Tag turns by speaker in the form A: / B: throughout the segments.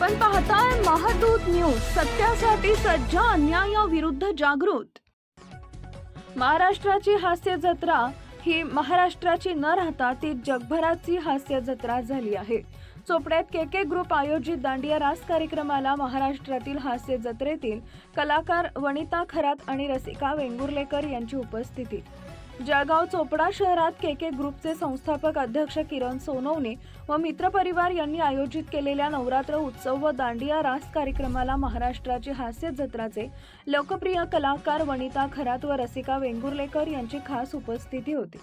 A: आपण पाहताय महादूत न्यूज सत्यासाठी सज्ज अन्यायाविरुद्ध जागृत. महाराष्ट्राची हास्य जत्रा ही महाराष्ट्राची न राहता ती जगभराची हास्य जत्रा झाली आहे. चोपड्यात के के ग्रुप आयोजित दांडिया रास कार्यक्रमाला महाराष्ट्रातील हास्य जत्रेतील कलाकार वनिता खरात आणि रसिका वेंगुर्लेकर यांची उपस्थिती. जळगाव चोपडा शहरात के के ग्रुपचे संस्थापक अध्यक्ष किरण सोनवणे व मित्रपरिवार यांनी आयोजित केलेल्या नवरात्र उत्सव व दांडिया रास कार्यक्रमाला महाराष्ट्राची हास्य जत्राचे लोकप्रिय कलाकार वनिता खरात व रसिका वेंगुर्लेकर यांची खास उपस्थिती होती.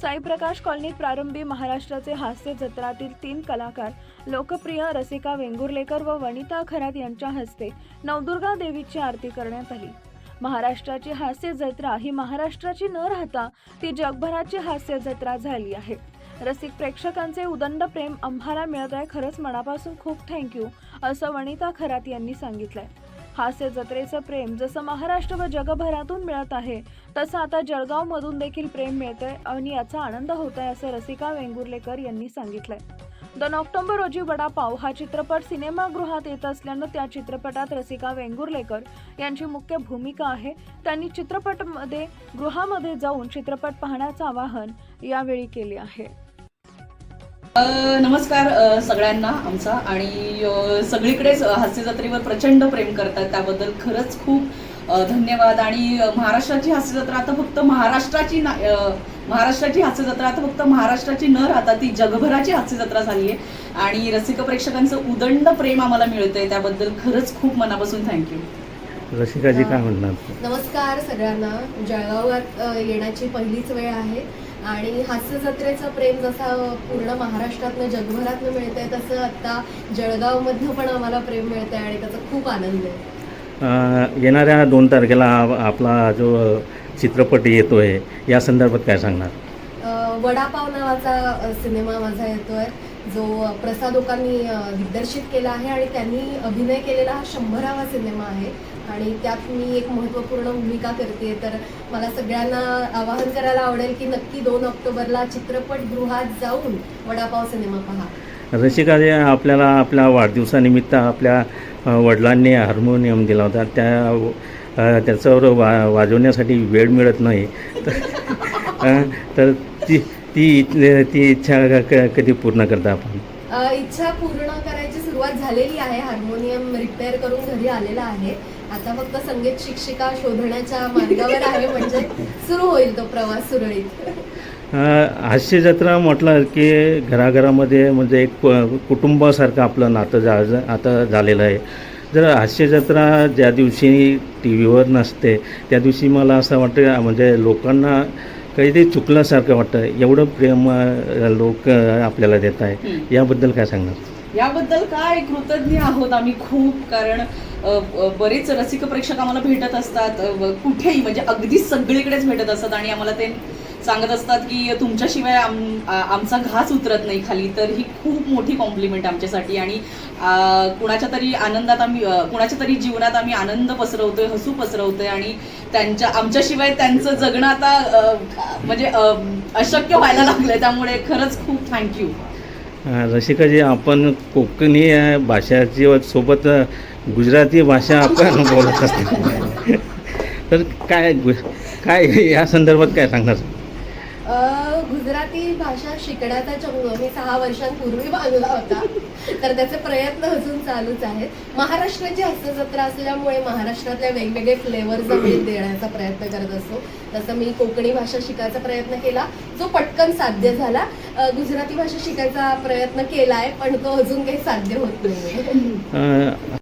A: साईप्रकाश कॉलनीत प्रारंभी महाराष्ट्राचे हास्य जत्रातील तीन कलाकार लोकप्रिय रसिका वेंगुर्लेकर व वनिता खरात यांच्या हस्ते नवदुर्गा देवीची आरती करण्यात आली. महाराष्ट्राची हास्य जत्रा ही महाराष्ट्राची न राहता ती जगभराची हास्य जत्रा झाली आहे. रसिक प्रेक्षकांचे उदंड प्रेम आम्हाला मिळत आहे खरंच मनापासून खूप थँक्यू असं वनिता खरात यांनी सांगितलंय. हास्य जत्रेचं प्रेम जसं महाराष्ट्र व जगभरातून मिळत आहे तसं आता जळगावमधून देखील प्रेम मिळतंय आणि याचा आनंद होत आहे असं रसिका वेंगुर्लेकर यांनी सांगितलंय. दोन ऑक्टोबर रोजी वडापाव हा चित्रपट सिनेमागृहात येत असल्यानं त्या चित्रपटात रसिका वेंगुर्लेकर यांची मुख्य भूमिका आहे. त्यांनी चित्रपटमध्ये गृहामध्ये जाऊन चित्रपट पाहण्याचं आवाहन यावेळी केले आहे.
B: नमस्कार सगळ्यांना आमचा आणि सगळीकडेच हास्य जत्रेवर प्रचंड प्रेम करतात. त्याबद्दल खरंच खूप धन्यवाद. आणि महाराष्ट्राची हास्य जत्रा आता फक्त महाराष्ट्राची ना- महाराष्ट्राची हास्य जत्रा आता फक्त महाराष्ट्राची न राहता ती जगभराची हास्य जत्रा झाली आहे आणि रसिक प्रेक्षकांचं उदंड प्रेम आम्हाला मिळतंय त्याबद्दल खरंच खूप मनापासून थँक्यू
C: रसिकाजी काय म्हणणार?
D: नमस्कार सगळ्यांना. जळगावात येण्याची पहिलीच वेळ आहे. आणि हास्य जत्रेचं प्रेम जसं पूर्ण महाराष्ट्रातनं जगभरातनं मिळतंय तसं आता जळगावमधनं पण आम्हाला प्रेम मिळतंय आणि त्याचा खूप आनंद आहे.
C: येणाऱ्या दोन तारखेला आप- आपला जो चित्रपट येतो आहे या संदर्भात काय सांगणार?
D: वडापाव नावाचा सिनेमा माझा येतोय जो प्रसाद ओकांनी अ, दिग्दर्शित केला आहे आणि त्यांनी अभिनय केलेला हा शंभरावा सिनेमा आहे आणि त्यात मी एक महत्त्वपूर्ण भूमिका करते तर मला सगळ्यांना आवाहन करायला आवडेल की नक्की दोन ऑक्टोबरला चित्रपटगृहात जाऊन वडापाव सिनेमा पहा.
C: रसिकाजी आपल्याला आपल्या वाढदिवसानिमित्त आपल्या वडिलांनी हार्मोनियम दिला होता त्या त्याच्यावर वा वाजवण्यासाठी वेळ मिळत नाही. तर तर ती ती ती इच्छा कधी पूर्ण करता आपण?
D: इच्छा पूर्ण करायची सुरुवात झालेली आहे. हार्मोनियम रिपेअर करून घरी आलेला आहे. आता फक्त संगीत शिक्षिका शोधण्याच्या मार्गावर आहे म्हणजे सुरू होईल तो प्रवास सुरळीत.
C: हास्य जत्रा म्हटलं की घराघरामध्ये म्हणजे एक कुटुंबासारखं आपलं नातं जा आता झालेलं आहे. जर हास्य जत्रा ज्या दिवशी टी व्हीवर नसते त्या दिवशी मला असं वाटतं म्हणजे लोकांना काहीतरी चुकल्यासारखं वाटतं. एवढं प्रेम लोक आपल्याला देत आहे. याबद्दल काय सांगणार?
B: याबद्दल काय कृतज्ञ आहोत आम्ही खूप कारण बरेच रसिक प्रेक्षक आम्हाला भेटत असतात. कुठेही म्हणजे अगदी सगळीकडेच भेटत असतात आणि आम्हाला ते सांगत असतात की तुमच्याशिवाय आम आमचा घास उतरत नाही खाली. तर ही खूप मोठी कॉम्प्लिमेंट आमच्यासाठी. आणि कुणाच्या तरी आनंदात आम्ही कुणाच्या तरी जीवनात आम्ही आनंद पसरवतोय हसू पसरवतोय आणि त्यांच्या आमच्याशिवाय त्यांचं जगणं आता म्हणजे अशक्य व्हायला लागलंय. त्यामुळे खरंच खूप थँक्यू
C: रसिकाजी आपण कोकणी भाषाची सोबत गुजराती भाषा आपण बोलत असतो. तर काय गु- काय या संदर्भात काय सांगणार?
D: गुजराती भाषा शिकण्याचा चंग. मी सहा वर्षांपूर्वी बांधला होता. तर त्याचे प्रयत्न अजून चालूच आहेत. महाराष्ट्राची हस्तजत्रा असल्यामुळे महाराष्ट्रातल्या वेगवेगळे फ्लेवर्स आम्ही देण्याचा प्रयत्न करत असतो. तसं मी कोकणी भाषा शिकायचा प्रयत्न केला. जो पटकन साध्य झाला. गुजराती भाषा शिकायचा प्रयत्न केलाय पण तो अजून काही साध्य होत नाही